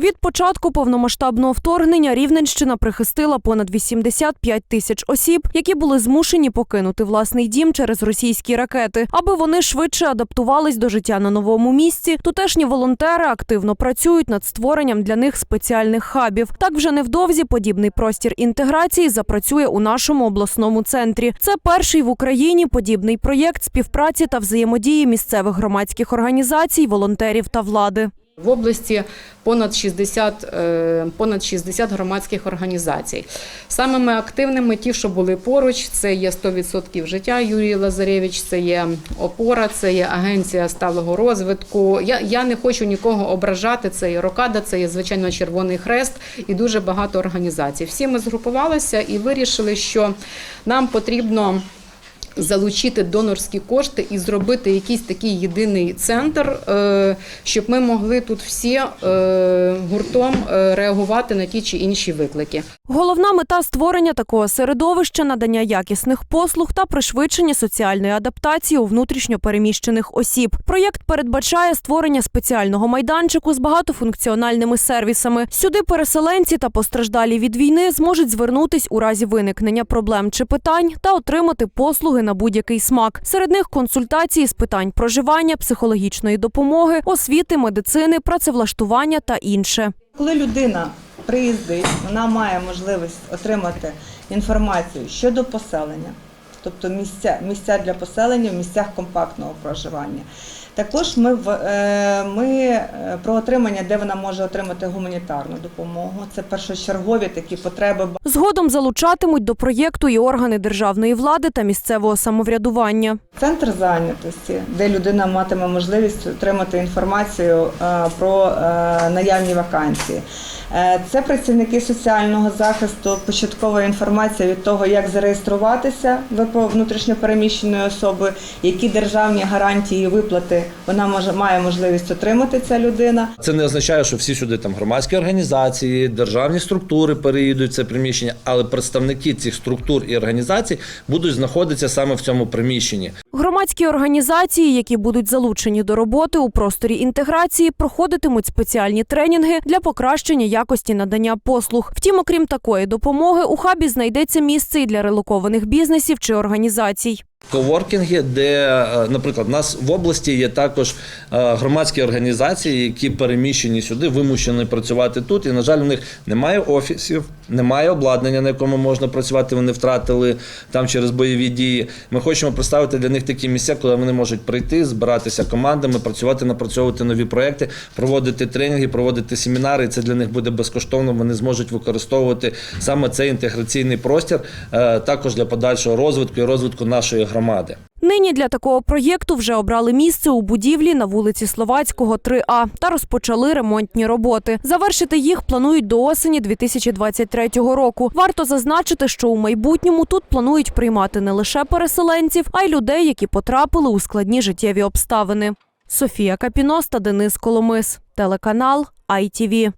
Від початку повномасштабного вторгнення Рівненщина прихистила понад 85 тисяч осіб, які були змушені покинути власний дім через російські ракети. Аби вони швидше адаптувались до життя на новому місці, тутешні волонтери активно працюють над створенням для них спеціальних хабів. Так вже невдовзі подібний простір інтеграції запрацює у нашому обласному центрі. Це перший в Україні подібний проєкт співпраці та взаємодії місцевих громадських організацій, волонтерів та влади. В області понад 60, е, понад 60 громадських організацій. Самими активними ті, що були поруч, це є 100% життя Юрій Лазаревич, це є опора, це є агенція сталого розвитку. Я, я не хочу нікого ображати. Це є Рокада, це є звичайно Червоний Хрест і дуже багато організацій. Всі ми згрупувалися і вирішили, що нам потрібно залучити донорські кошти і зробити якийсь такий єдиний центр, е, щоб ми могли тут всі е, гуртом е, реагувати на ті чи інші виклики. Головна мета створення такого середовища надання якісних послуг та пришвидшення соціальної адаптації у внутрішньо переміщених осіб. Проєкт передбачає створення спеціального майданчику з багатофункціональними сервісами. Сюди переселенці та постраждалі від війни зможуть звернутись у разі виникнення проблем чи питань та отримати послуги на будь-який смак. Серед них консультації з питань проживання, психологічної допомоги, освіти, медицини, працевлаштування та інше. Коли людина приїздить, вона має можливість отримати інформацію щодо поселення, тобто місця, місця для поселення в місцях компактного проживання. Також ми, е, ми е, про отримання, де вона може отримати гуманітарну допомогу. Це першочергові такі потреби Згодом залучатимуть до проєкту і органи державної влади та місцевого самоврядування. Центр зайнятості, де людина матиме можливість отримати інформацію е, про наявні вакансії. Е, Це працівники соціального захисту, початкова інформація від того, як зареєструватися ВПО внутрішньопереміщеної особи, які державні гарантії і виплати вона може має можливість отримати ця людина. Це не означає, що всі сюди там громадські організації, державні структури переїдуть це приміщення, але представники цих структур і організацій будуть знаходитися саме в цьому приміщенні. Громадські організації, які будуть залучені до роботи у просторі інтеграції, проходитимуть спеціальні тренінги для покращення якості надання послуг. Втім, окрім такої допомоги, у хабі знайдеться місце і для релокованих бізнесів чи організацій. Коворкінги, де, е, наприклад, у нас в області є також е, громадські організації, які переміщені сюди, вимушені працювати тут. І, на жаль, у них немає офісів, немає обладнання, на якому можна працювати. Вони втратили там через бойові дії. Ми хочемо представити для них такі місця, коли вони можуть прийти, збиратися командами, працювати, напрацьовувати нові проекти, проводити тренінги, проводити семінари. І це для них буде безкоштовно. Вони зможуть використовувати саме цей інтеграційний простір е, також для подальшого розвитку і розвитку нашої громади. Нині для такого проєкту вже обрали місце у будівлі на вулиці Словацького, 3А та розпочали ремонтні роботи. Завершити їх планують до осені 2023 року. Варто зазначити, що у майбутньому тут планують приймати не лише переселенців, а й людей, які потрапили у складні життєві обставини. Софія Капіноста, Денис Коломис, телеканал ITV.